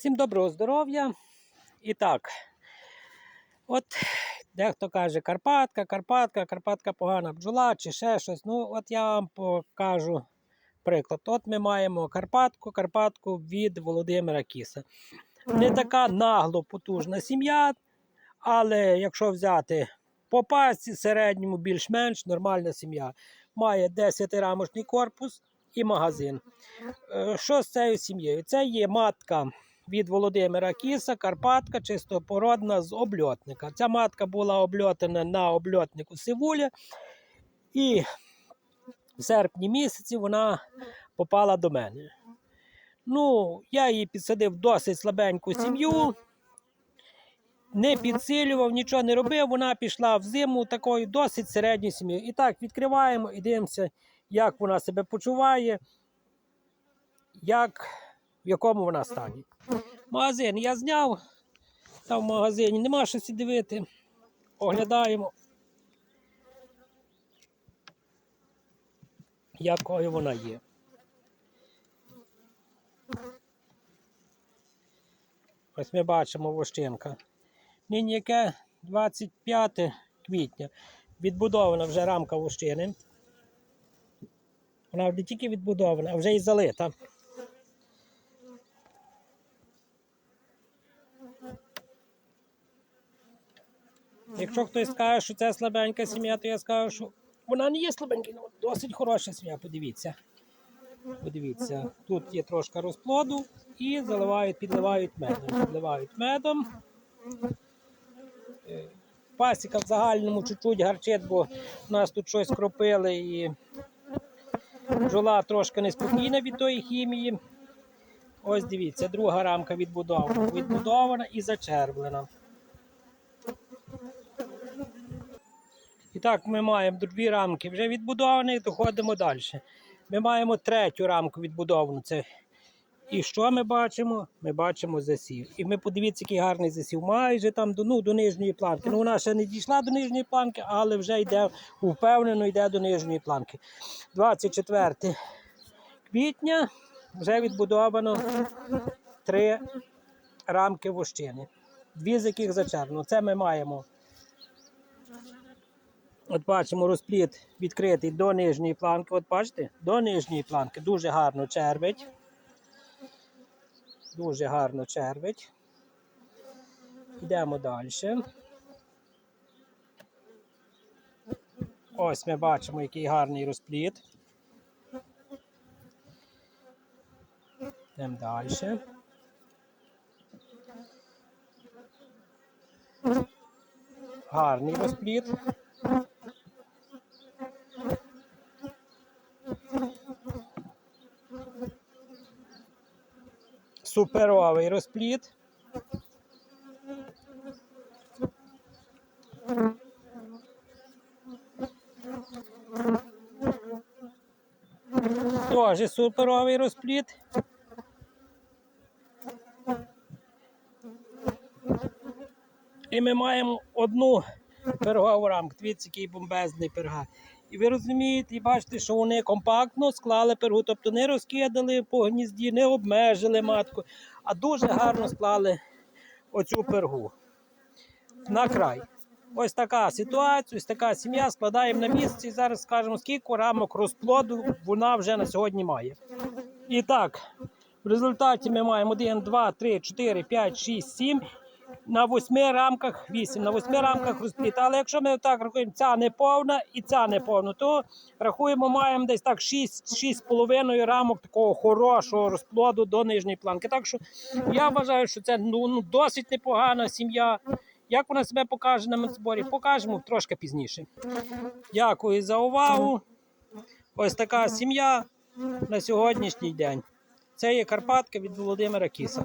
Всім доброго здоров'я. І так, от дехто каже Карпатка, Карпатка, Карпатка погана бджола чи ще щось. Ну, от я вам покажу приклад. От ми маємо Карпатку, Карпатку від Володимира Кіса. Не така нагло потужна сім'я, але якщо взяти по пасці, середньому більш-менш нормальна сім'я. Має 10-рамочний корпус і магазин. Е, Що з цією сім'єю? Це є матка від Володимира Кіса, Карпатка, чистопородна з обльотника. Ця матка була обльотана на обльотнику Сивуля, і в серпні місяці вона попала до мене. Ну, я її підсадив досить слабеньку сім'ю, не підсилював, нічого не робив. Вона пішла в зиму такою досить середньою сім'єю. І так, відкриваємо і дивимося, як вона себе почуває, як, в якому вона стані. Магазин я зняв, там в магазині нема що сі дивити. Оглядаємо, якою вона є. Ось ми бачимо вощинка. Нині яке 25 квітня. Відбудована вже рамка вощини. Вона не тільки відбудована, а вже і залита. Якщо хтось скаже, що це слабенька сім'я, то я скажу, що вона не є слабенька, але досить хороша сім'я, подивіться. Подивіться, тут є трошки розплоду і заливають, підливають медом. Підливають медом. Е, Пасіка в загальному чуть-чуть гарчить, бо нас тут щось кропили і бджола трошки неспокійна від тої хімії. Ось дивіться, друга рамка відбудована. Відбудована і зачервлена. І так, ми маємо дві рамки вже відбудовані, доходимо далі. Ми маємо третю рамку відбудовану. Це... І що ми бачимо? Ми бачимо засів. І ми подивіться, який гарний засів. Майже там до, ну, до нижньої планки. Ну, вона ще не дійшла до нижньої планки, але вже йде, впевнено йде до нижньої планки. 24 квітня вже відбудовано три рамки вощини. Дві з яких зачерпно. Це ми маємо. От бачимо розпліт відкритий до нижньої планки. От бачите, до нижньої планки дуже гарно червить. Дуже гарно червить. Йдемо далі. Ось ми бачимо, який гарний розпліт. Йдемо далі. Гарний розпліт. Суперовий розпліт. Теж суперовий розпліт. І ми маємо одну пергову рамку. Дивіться, який бомбезний перга. І ви розумієте, і бачите, що вони компактно склали пергу, тобто не розкидали по гнізді, не обмежили матку, а дуже гарно склали оцю пергу на край. Ось така ситуація, ось така сім'я. Складаємо на місці. І зараз скажемо, скільки рамок розплоду вона вже на сьогодні має. І так, в результаті ми маємо 1, 2, 3, 4, 5, 6, 7. На восьми рамках 8, на восьми рамках розпліт. Але якщо ми так рахуємо, ця не повна і ця не повна, то рахуємо, маємо десь так 6-6,5 рамок такого хорошого розплоду до нижньої планки. Так що я вважаю, що це ну, ну, досить непогана сім'я. Як вона себе покаже на медзборі, покажемо трошки пізніше. Дякую за увагу. Ось така сім'я на сьогоднішній день. Це є Карпатка від Володимира Кіса.